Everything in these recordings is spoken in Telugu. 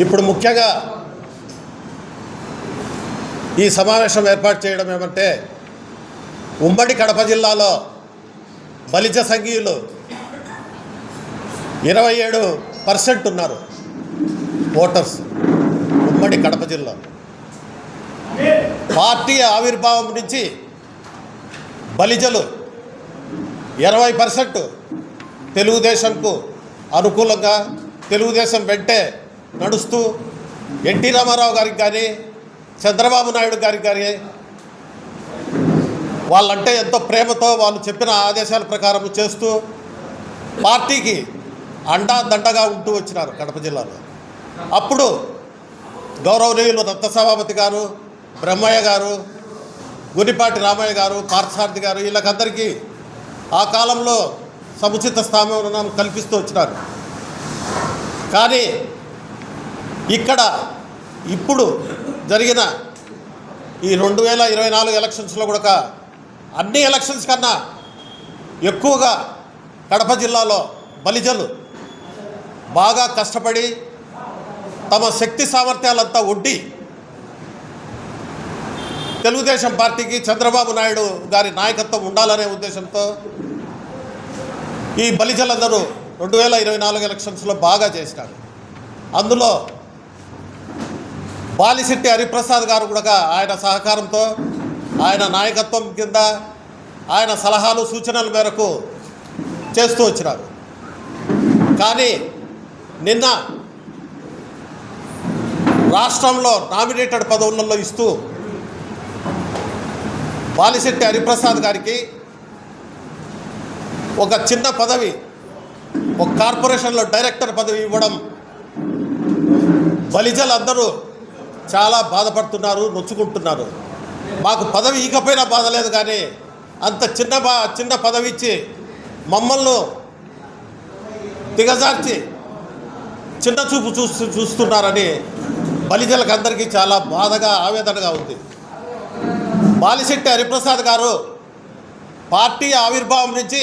ఇప్పుడు ముఖ్యంగా ఈ సమావేశం ఏర్పాటు చేయడం ఏమంటే ఉమ్మడి కడప జిల్లాలో బలిజ సంఘీయులు ఇరవై ఏడు పర్సెంట్ ఉన్నారు ఓటర్స్ ఉమ్మడి కడప జిల్లా. పార్టీ ఆవిర్భావం నుంచి బలిజలు ఇరవై పర్సెంట్ తెలుగుదేశంకు అనుకూలంగా తెలుగుదేశం వెంటే నడుస్తూ ఎన్టీ రామారావు గారికి కానీ చంద్రబాబు నాయుడు గారికి కానీ వాళ్ళంటే ఎంతో ప్రేమతో వాళ్ళు చెప్పిన ఆదేశాల ప్రకారం చేస్తూ పార్టీకి అండా దండగా ఉంటూ వచ్చినారు కడప జిల్లాలో. అప్పుడు గౌరవనీయులు రత్నసభాపతి గారు బ్రహ్మయ్య గారు గునిపాటి రామయ్య గారు పార్థసారథి గారు వీళ్ళకందరికీ ఆ కాలంలో సముచిత స్థానం కల్పిస్తూ వచ్చినారు. కానీ ఇక్కడ ఇప్పుడు జరిగిన ఈ రెండు వేల ఇరవై నాలుగు ఎలక్షన్స్లో కూడా అన్ని ఎలక్షన్స్ కన్నా ఎక్కువగా కడప జిల్లాలో బలిజలు బాగా కష్టపడి తమ శక్తి సామర్థ్యాలంతా ఒడ్డి తెలుగుదేశం పార్టీకి చంద్రబాబు నాయుడు గారి నాయకత్వం ఉండాలనే ఉద్దేశంతో ఈ బలిజలందరూ రెండు వేల ఇరవై నాలుగు ఎలక్షన్స్లో బాగా చేసినారు అందులో బాలిశెట్టి హరిప్రసాద్ గారు కూడా ఆయన సహకారంతో ఆయన నాయకత్వం కింద ఆయన సలహాలు సూచనల మేరకు చేస్తూ వచ్చినారు. కానీ నిన్న రాష్ట్రంలో నామినేటెడ్ పదవులలో ఇస్తూ బాలిశెట్టి హరిప్రసాద్ గారికి ఒక చిన్న పదవి ఒక కార్పొరేషన్లో డైరెక్టర్ పదవి ఇవ్వడం బలిజలందరూ చాలా బాధపడుతున్నారు నొచ్చుకుంటున్నారు. మాకు పదవి ఇకపోయినా బాధ లేదు కానీ అంత చిన్న బా చిన్న పదవి ఇచ్చి మమ్మల్ని దిగజార్చి చిన్న చూపు చూస్తూ చూస్తున్నారని బలిజలకు అందరికీ చాలా బాధగా ఆవేదనగా ఉంది. బాలిశెట్టి హరిప్రసాద్ గారు పార్టీ ఆవిర్భావం నుంచి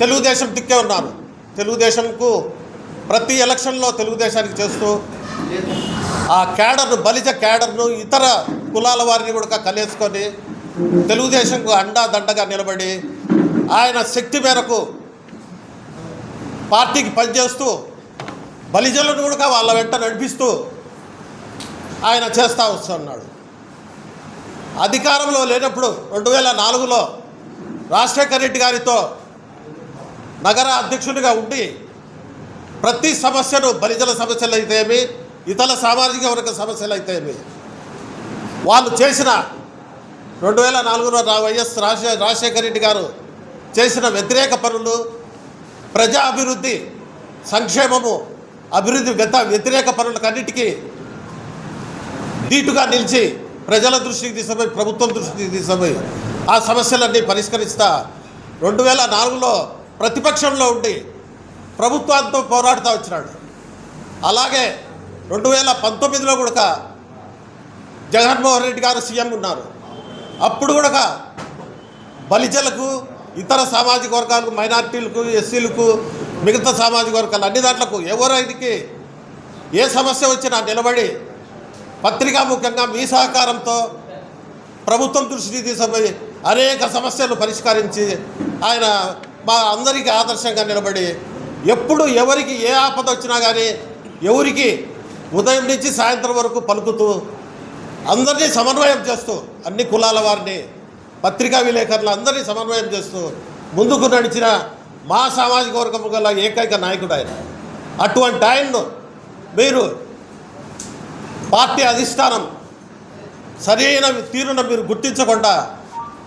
తెలుగుదేశం దిక్కే ఉన్నారు. తెలుగుదేశంకు ప్రతి ఎలక్షన్లో తెలుగుదేశానికి చేస్తూ ఆ క్యాడర్ను బలిజ క్యాడర్ను ఇతర కులాల వారిని కూడా కలేసుకొని తెలుగుదేశంకు అండా దండగా నిలబడి ఆయన శక్తి మేరకు పార్టీకి పనిచేస్తూ బలిజలను కూడా వాళ్ళ వెంట నడిపిస్తూ ఆయన చేస్తూ వస్తున్నాడు. అధికారంలో లేనప్పుడు రెండు వేల నాలుగులో రాజశేఖర రెడ్డి గారితో నగర అధ్యక్షుడిగా ఉండి ప్రతి సమస్యను బలిజల సమస్యలు అయితేమి ఇతర సామాజిక వర్గ సమస్యలు అయితే వాళ్ళు చేసిన రెండు వేల నాలుగులో నా వైఎస్ రాజశే రాజశేఖర రెడ్డి గారు చేసిన వ్యతిరేక పనులు ప్రజా అభివృద్ధి సంక్షేమము అభివృద్ధి వ్యత వ్యతిరేక పనులకన్నిటికీ ధీటుగా నిలిచి ప్రజల దృష్టికి తీసుకుపోయి ప్రభుత్వం దృష్టికి తీసుకుపోయి ఆ సమస్యలన్నీ పరిష్కరిస్తా రెండు వేల నాలుగులో ప్రతిపక్షంలో ఉండి ప్రభుత్వంతో పోరాడుతూ వచ్చినాడు. అలాగే రెండు వేల పంతొమ్మిదిలో కూడా జగన్మోహన్ రెడ్డి గారు సీఎం ఉన్నారు. అప్పుడు కూడా బలిజలకు ఇతర సామాజిక వర్గాలకు మైనార్టీలకు ఎస్సీలకు మిగతా సామాజిక వర్గాలు అన్ని దాంట్లకు ఎవరికి ఏ సమస్య వచ్చినా నిలబడి పత్రికాముఖంగా మీ సహకారంతో ప్రభుత్వం దృష్టికి తీసుకుపోయి అనేక సమస్యలు పరిష్కరించి ఆయన మా అందరికీ ఆదర్శంగా నిలబడి ఎప్పుడు ఎవరికి ఏ ఆపద వచ్చినా కానీ ఎవరికి ఉదయం నుంచి సాయంత్రం వరకు పలుకుతూ అందరినీ సమన్వయం చేస్తూ అన్ని కులాల వారిని పత్రికా విలేకరులు అందరినీ సమన్వయం చేస్తూ ముందుకు నడిచిన మా సామాజిక వర్గం గల ఏకైక నాయకుడు ఆయన. అటువంటి ఆయన్ను మీరు పార్టీ అధిష్టానం సరైన తీరున మీరు గుర్తించకుండా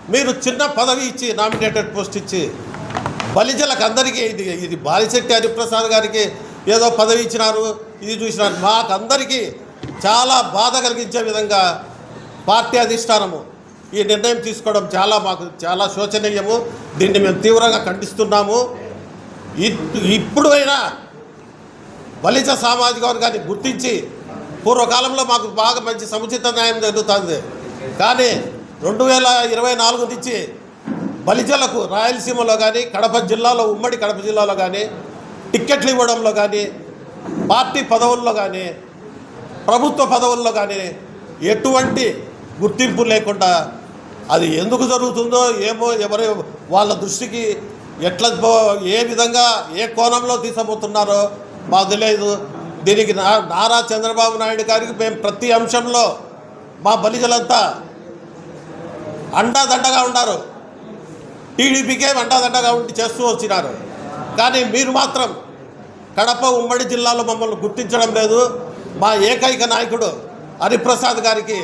మీరు చిన్న పదవి ఇచ్చి నామినేటెడ్ పోస్ట్ ఇచ్చి బలిజలకు అందరికీ ఇది ఇది బాలిశెట్టి హరిప్రసాద్ గారికి ఏదో పదవి ఇచ్చినారు ఇది చూసినారు. మాకందరికీ చాలా బాధ కలిగించే విధంగా పార్టీ అధిష్టానము ఈ నిర్ణయం తీసుకోవడం చాలా మాకు చాలా శోచనీయము. దీన్ని మేము తీవ్రంగా ఖండిస్తున్నాము. ఇప్- ఇప్పుడు అయినా బలిజ సామాజిక వర్గాన్ని గుర్తించి పూర్వకాలంలో మాకు బాగా మంచి సముచిత న్యాయం జరుగుతుంది. కానీ రెండు వేల ఇరవై నాలుగు నుంచి బలిజలకు రాయలసీమలో కానీ కడప జిల్లాలో ఉమ్మడి కడప జిల్లాలో కానీ టిక్కెట్లు ఇవ్వడంలో కానీ పార్టీ పదవుల్లో కానీ ప్రభుత్వ పదవుల్లో కానీ ఎటువంటి గుర్తింపు లేకుండా అది ఎందుకు జరుగుతుందో ఏమో ఎవరు వాళ్ళ దృష్టికి ఎట్లా పో- ఏ విధంగా ఏ కోణంలో తీసబోతున్నారో మాకు తెలియదు. దీనికి నా నారా చంద్రబాబు నాయుడు గారికి మేము ప్రతి అంశంలో మా బలిజలంతా అండాదండగా ఉన్నారు టీడీపీకే అండాదండగా ఉండి చేస్తూ వచ్చినారు. కానీ మీరు మాత్రం కడప ఉమ్మడి జిల్లాలో మమ్మల్ని గుర్తించడం లేదు. మా ఏకైక నాయకుడు హరిప్రసాద్ గారికి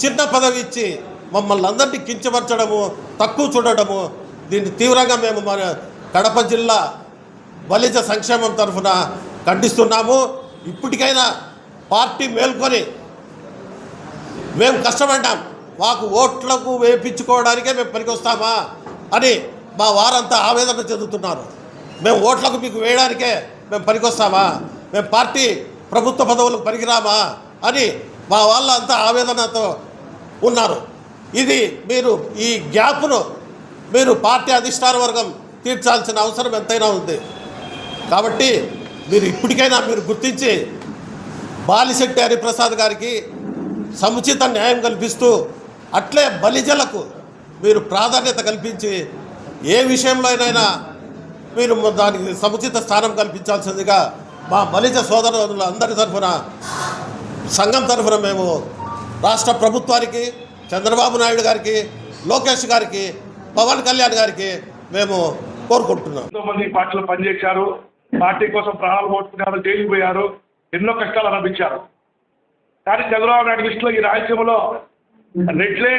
చిన్న పదవి ఇచ్చి మమ్మల్ని అందరినీ కించపరచడము తక్కువ చూడడము దీన్ని తీవ్రంగా మేము మన కడప జిల్లా బలిజ సంక్షేమం తరఫున ఖండిస్తున్నాము. ఇప్పటికైనా పార్టీ మేల్కొని మేము కష్టపడ్డాం. మాకు ఓట్లకు వేపించుకోవడానికే మేము పనికొస్తామా అని మా వారంతా ఆవేదన చెందుతున్నారు. మేము ఓట్లకు మీకు వేయడానికే మేము పనికొస్తామా? మేము పార్టీ ప్రభుత్వ పదవులకు పనికిరామా? అని మా వాళ్ళ అంతా ఆవేదనతో ఉన్నారు. ఇది మీరు ఈ గ్యాప్ను మీరు పార్టీ అధిష్టాన వర్గం తీర్చాల్సిన అవసరం ఎంతైనా ఉంది. కాబట్టి మీరు ఇప్పటికైనా మీరు గుర్తించి బాలిశెట్టి హరిప్రసాద్ గారికి సముచిత న్యాయం కల్పిస్తూ అట్లే బలిజలకు మీరు ప్రాధాన్యత కల్పించి ఏ విషయంలో అయినైనా మీరు దానికి సముచిత స్థానం కల్పించాల్సిందిగా మా బలిజ సోదరుల అందరి తరఫున సంఘం తరఫున మేము రాష్ట్ర ప్రభుత్వానికి చంద్రబాబు నాయుడు గారికి లోకేష్ గారికి పవన్ కళ్యాణ్ గారికి మేము కోరుకుంటున్నాం. ఎంతో మంది పార్టీలో పనిచేశారు పార్టీ కోసం ప్రాణాలు పోట్టుకున్నారు జైలుకు పోయారు ఎన్నో కష్టాలు అనిపించారు కానీ చంద్రబాబు నాయుడు దృష్టిలో ఈ రాజ్యంలో రెట్లే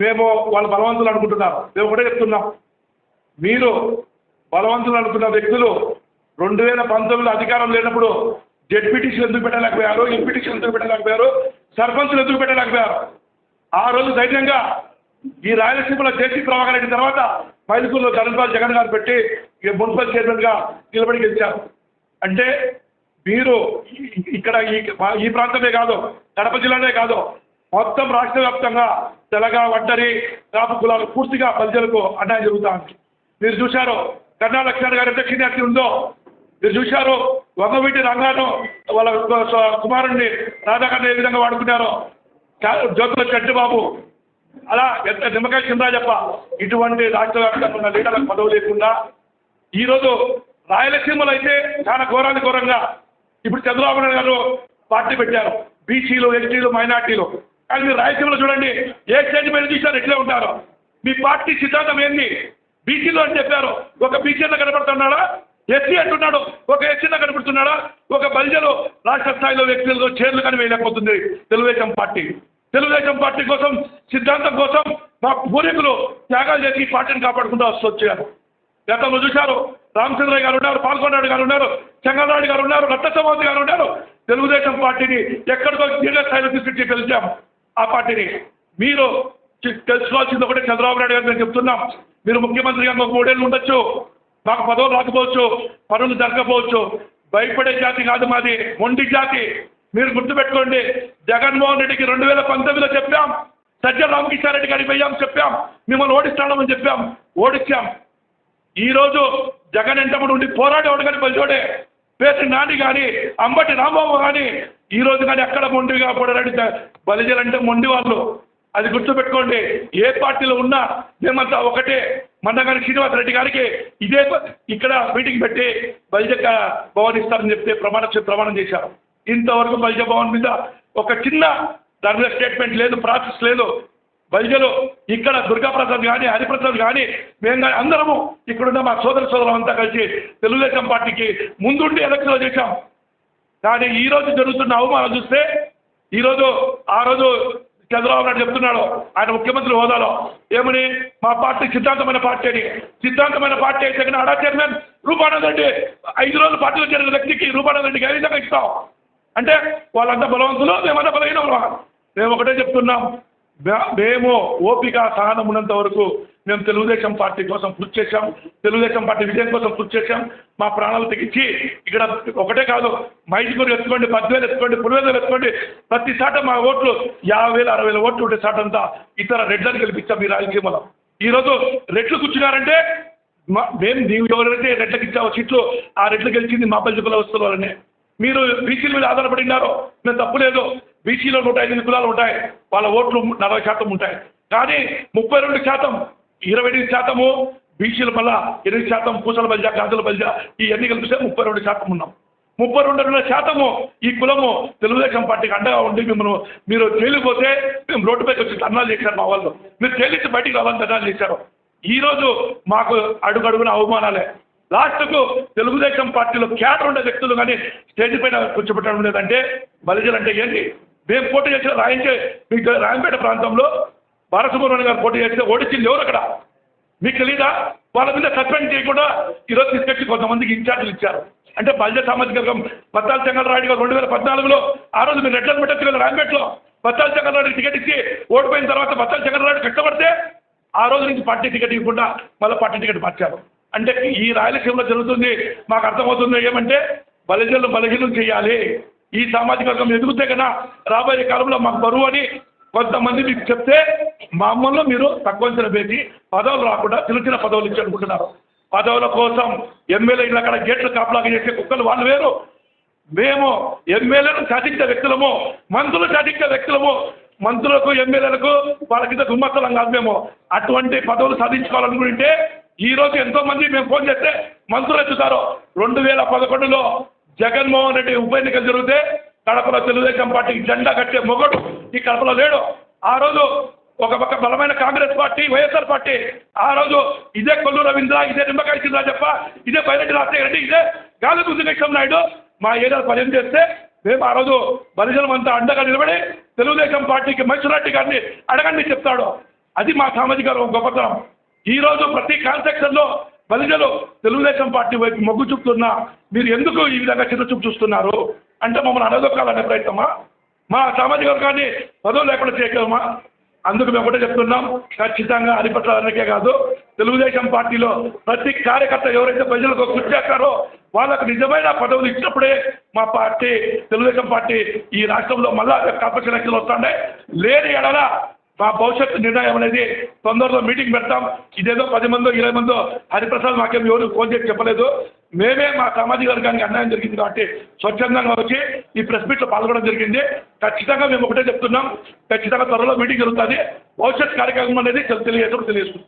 మేము వాళ్ళ బలవంతులు అనుకుంటున్నారు. మేము కూడా చెప్తున్నాం. మీరు బలవంతులు అనుకున్న వ్యక్తులు రెండు వేల పంతొమ్మిదిలో అధికారం లేనప్పుడు జెడ్పీటీసీలు ఎందుకు పెట్టలేకపోయారు? ఎంపీటీసీలు ఎందుకు పెట్టలేకపోయారు? సర్పంచులు ఎందుకు పెట్టలేకపోయారు? ఆ రోజు ధైర్యంగా ఈ రాయలసీమలో జేసీ ప్రభాకర్ రెడ్డి తర్వాత మైదుకూరులో ధనంపాల్ జగన్ గారు పెట్టి ఈ మున్సిపల్ చైర్మన్గా నిలబడి గెలిచారు. అంటే మీరు ఇక్కడ ఈ ఈ ప్రాంతమే కాదు కడప జిల్లానే కాదు మొత్తం రాష్ట్ర వ్యాప్తంగా తెలంగాణ ఒంటరి కాపు కులాలు పూర్తిగా ప్రజలకు అన్యాయం జరుగుతా ఉంది. మీరు చూశారు కన్నా లక్ష్మణ్ గారు ఎంత ఉందో మీరు చూశారు వంగవీటి రంగాను వాళ్ళ కుమారుణ్ణి రాధాకరణ ఏ విధంగా వాడుకున్నారో చా- జ్యోతుల బాబు అలా ఎంత నిమ్మకాయ కింద చెప్ప ఇటువంటి రాష్ట్ర వ్యాప్తంగా ఉన్న లీడర్లకు పదవి లేకుండా ఈరోజు రాయలసీమలో అయితే చాలా ఘోరాన్ని ఘోరంగా ఇప్పుడు చంద్రబాబు నాయుడు గారు పార్టీ పెట్టారు బీసీలు ఎస్టీలు మైనార్టీలు. కానీ మీరు రాయలసీమలో చూడండి ఏ స్టేజ్ మీద చూసారు ఎట్లే ఉంటారు. మీ పార్టీ సిద్ధాంతం ఏంది? బీసీలు అని చెప్పారు. ఒక బీసీలో కనబడుతున్నాడా ఎస్సీ అంటున్నాడు. ఒక ఎస్సీలో కనబడుతున్నాడా ఒక బలిజలు రాష్ట్ర స్థాయిలో వ్యక్తులతో చేర్లు కానీ వేయలేకపోతుంది తెలుగుదేశం పార్టీ. తెలుగుదేశం పార్టీ కోసం సిద్ధాంతం కోసం మా పూర్వీకులు త్యాగాలు చేసి ఈ పార్టీని కాపాడుకుంటూ వస్తూ వచ్చారు. గతంలో చూశారు రామచంద్రయ్య గారు ఉన్నారు పాల్గొండాడు గారు ఉన్నారు చెంగలరాడు గారు ఉన్నారు రత్నసమాధి గారు ఉన్నారు. తెలుగుదేశం పార్టీని ఎక్కడికో దీర్ఘస్థాయిలో తీసుకొచ్చి గెలిచాం. ఆ పార్టీని మీరు తెలుసుకోవాల్సింది ఒకటే చంద్రబాబు నాయుడు గారు నేను చెప్తున్నాం. మీరు ముఖ్యమంత్రిగా ఒక మూడేళ్ళు ఉండొచ్చు. మాకు పదవులు రాకపోవచ్చు పనులు జరగకపోవచ్చు. భయపడే జాతి కాదు మాది మొండి జాతి. మీరు గుర్తుపెట్టుకోండి జగన్మోహన్ రెడ్డికి రెండు వేల పంతొమ్మిదిలో చెప్పాం సజ్జల రామకృష్ణారెడ్డి గారికి పోయాం చెప్పాం మిమ్మల్ని ఓడిస్తామని చెప్పాం ఓడించాం ఈ రోజు జగన్ ఎంటప్పుడు ఉండి పోరాడేవాడు కానీ బలిచోడే. పేరు నాని కానీ అంబటి రాంబాబు కానీ ఈ రోజు కానీ ఎక్కడ మొండిగా పడారంటే బలిజలంటే మొండి వాళ్ళు అది గుర్తుపెట్టుకోండి. ఏ పార్టీలో ఉన్నా మేమంతా ఒకటే. మండగారి శ్రీనివాస్ రెడ్డి గారికి ఇదే ఇక్కడ మీటింగ్ పెట్టి బలిజ భవన్ ఇస్తారని చెప్తే ప్రమాణ ప్రమాణం చేశారు. ఇంతవరకు బలిజ భవన్ మీద ఒక చిన్న దాని మీద స్టేట్మెంట్ లేదు ప్రాసెస్ లేదు. బలిజలు ఇక్కడ దుర్గాప్రసాద్ కానీ హరిప్రసాద్ కానీ మేము కానీ అందరము ఇక్కడున్న మా సోదర సోదరులు అంతా కలిసి తెలుగుదేశం పార్టీకి ముందుండి ఎలక్షన్లో చేశాం. కానీ ఈ రోజు జరుగుతున్న అవమానం చూస్తే ఈరోజు ఆ రోజు చంద్రబాబు నాయుడు చెప్తున్నాడు. ఆయన ముఖ్యమంత్రి హోదాలో. ఏమని? మా పార్టీ సిద్ధాంతమైన పార్టీ అని. సిద్ధాంతమైన పార్టీ అయితే కానీ అడా చైర్మన్ రూపానంద్ రెడ్డి ఐదు రోజులు పార్టీలో చేరిన వ్యక్తికి రూపానంద్ రెడ్డికి ఏ విధంగా ఇస్తాం? అంటే వాళ్ళంతా బలవంతులు మేమంతా బలహీన మేము ఒకటే చెప్తున్నాం. మే- మేము ఓపిక సహనం ఉన్నంత వరకు మేము తెలుగుదేశం పార్టీ కోసం కృషి చేశాం తెలుగుదేశం పార్టీ విజయం కోసం కృషి చేశాం. మా ప్రాణాలు తెగించి ఇక్కడ ఒకటే కాదు మైదుగురు ఎత్తుకోండి పదివేలు ఎత్తుకోండి పులివేదలు ఎత్తుకోండి. ప్రతి సాట మా ఓట్లు యాభై వేలు అరవై వేల ఓట్లు ఉండే సాట అంతా ఇతర రెడ్లను గెలిపించాం ఈ రాజకీయంలో ఈరోజు రెడ్లు కూర్చున్నారంటే మా- మేము నీవు ఎవరైతే రెడ్లకు ఇచ్చావో సీట్లు ఆ రెడ్లు గెలిచింది మా పల్లి కుల వస్తువులనే మీరు బీసీల మీద ఆధారపడి ఉన్నారో మేము తప్పులేదు బీసీలో నూట ఐదు కులాలు ఉంటాయి వాళ్ళ ఓట్లు నలభై శాతం ఉంటాయి. కానీ ముప్పై రెండు శాతం ఇరవై ఎనిమిది శాతము బీసీల వల్ల ఎనిమిది శాతం పూసల బల్జా గాజుల బల్జా ఈ ఎన్ని కలిపిస్తే ముప్పై రెండు శాతం ఉన్నాం. ముప్పై రెండున్నర శాతము ఈ కులము తెలుగుదేశం పార్టీకి అండగా ఉండి మిమ్మల్ని మీరు తేలిపోతే మేము రోడ్డుపైకి వచ్చి ధర్నాలు చేశారు మా వాళ్ళు. మీరు తేలిచ్చి బయటికి రావాలని ధర్నాలు చేశారు. ఈరోజు మాకు అడుగడుగున అవమానాలే. లాస్ట్కు తెలుగుదేశం పార్టీలో క్యాడర్ ఉండే వ్యక్తులు కానీ స్టేజ్ పైన కూర్చోబెట్టడం లేదంటే బలిజలు అంటే ఏంటి? మేము పోటీ చేసిన రాయించే మీకు రాయంపేట ప్రాంతంలో బాలసుబ్రహ్మణ్యం గారు పోటీ చేస్తే ఓడించింది ఎవరు అక్కడ? మీకు తెలీదా? వాళ్ళ మీద సస్పెండ్ చేయకుండా ఈరోజు తీసుకొచ్చి కొంతమందికి ఇన్ఛార్జీలు ఇచ్చారు. అంటే బల్జ సామాజిక వర్గం బత్తాల చెంగలరాయుడు గారు రెండు వేల పద్నాలుగులో ఆ రోజు మీరు రెడ్లను పెట్టచ్చు కదా రాంపేటలో? బత్తాల చెంగలరాయుడు టికెట్ ఇచ్చి ఓడిపోయిన తర్వాత బత్తాల చెంగలరాయుడు కష్టపడితే ఆ రోజు నుంచి పార్టీ టికెట్ ఇవ్వకుండా మళ్ళీ పార్టీ టికెట్ మార్చారు. అంటే ఈ రాయలసీమలో జరుగుతుంది మాకు అర్థమవుతుంది ఏమంటే బలజలు బలహీనం చేయాలి. ఈ సామాజిక వర్గం ఎదుగుతే కదా రాబోయే కాలంలో మాకు బరువు అని కొంతమంది మీకు చెప్తే మామూలు మీరు తక్కువ అంచనా వేసి పదవులు రాకుండా చిన్న చిన్న పదవులు ఇచ్చి అనుకుంటున్నారు. పదవుల కోసం ఎమ్మెల్యే ఇళ్ళ అక్కడ గేట్లు కాపలాగా చేసే కుక్కలు వాళ్ళు వేరు. మేము ఎమ్మెల్యేలను శాసించే వ్యక్తులము మంత్రులు శాసించే వ్యక్తులము మంత్రులకు ఎమ్మెల్యేలకు వాళ్ళ కింద కాదు మేము. అటువంటి పదవులు సాధించుకోవాలనుకుంటే ఈ రోజు ఎంతో మంది మేము ఫోన్ చేస్తే మంత్రులు ఎత్తుతారు. రెండు వేల పదకొండులో జగన్మోహన్ రెడ్డి ఉప ఎన్నికలు జరిగితే కడపలో తెలుగుదేశం పార్టీకి జెండా కట్టే మొగడు ఈ కడపలో లేడు. ఆ రోజు ఒక పక్క బలమైన కాంగ్రెస్ పార్టీ వైఎస్ఆర్ పార్టీ ఆ రోజు ఇదే కొల్లు రవీంద్ర ఇదే నిమ్మకాయ చింద్రాజప్ప ఇదే బైరెడ్డి రాజశేఖర రెడ్డి ఇదే గాలి కృష్ణ నాయుడు మా ఏరియాలో పని చేస్తే మేము ఆ రోజు బలిజలం అంతా అండగా నిలబడి తెలుగుదేశం పార్టీకి మంచురెడ్డి గారిని అడగండి చెప్తాడు. అది మా సామాజిక గొప్పతనం. ఈ రోజు ప్రతి కాన్సెక్షన్లో బలిజలు తెలుగుదేశం పార్టీ వైపు మొగ్గు చూపుతున్నా. మీరు ఎందుకు ఈ విధంగా చిన్న చూపు చూస్తున్నారు? అంటే మమ్మల్ని అనదొక్కాలనే ప్రయత్నమా? మా సామాజిక వర్గాన్ని పదవులు లేకుండా చేయగలమా? అందుకు మేము ఒకటే చెప్తున్నాం ఖచ్చితంగా అరిపట్లకే కాదు తెలుగుదేశం పార్టీలో ప్రతి కార్యకర్త ఎవరైతే ప్రజలకు కృషి చేస్తారో వాళ్ళకు నిజమైన పదవులు ఇచ్చినప్పుడే మా పార్టీ తెలుగుదేశం పార్టీ ఈ రాష్ట్రంలో మళ్ళా కార్పొరేషన్ ఎలక్షన్లు వస్తుండే. లేని ఎడల మా భవిష్యత్తు నిర్ణయం అనేది తొందరలో మీటింగ్ పెడతాం. ఇదేదో పది మందో ఇరవై మందో హరిప్రసాద్ మాకేం ఎవరు ఫోన్ చేసి చెప్పలేదు. మేమే మా సామాజిక వర్గానికి అన్యాయం జరిగింది కాబట్టి స్వచ్ఛందంగా వచ్చి ఈ ప్రెస్ మీట్లో పాల్గొనడం జరిగింది. ఖచ్చితంగా మేము ఒకటే చెప్తున్నాం. ఖచ్చితంగా త్వరలో మీటింగ్ జరుగుతుంది. భవిష్యత్ కార్యక్రమం అనేది తెలియజేసి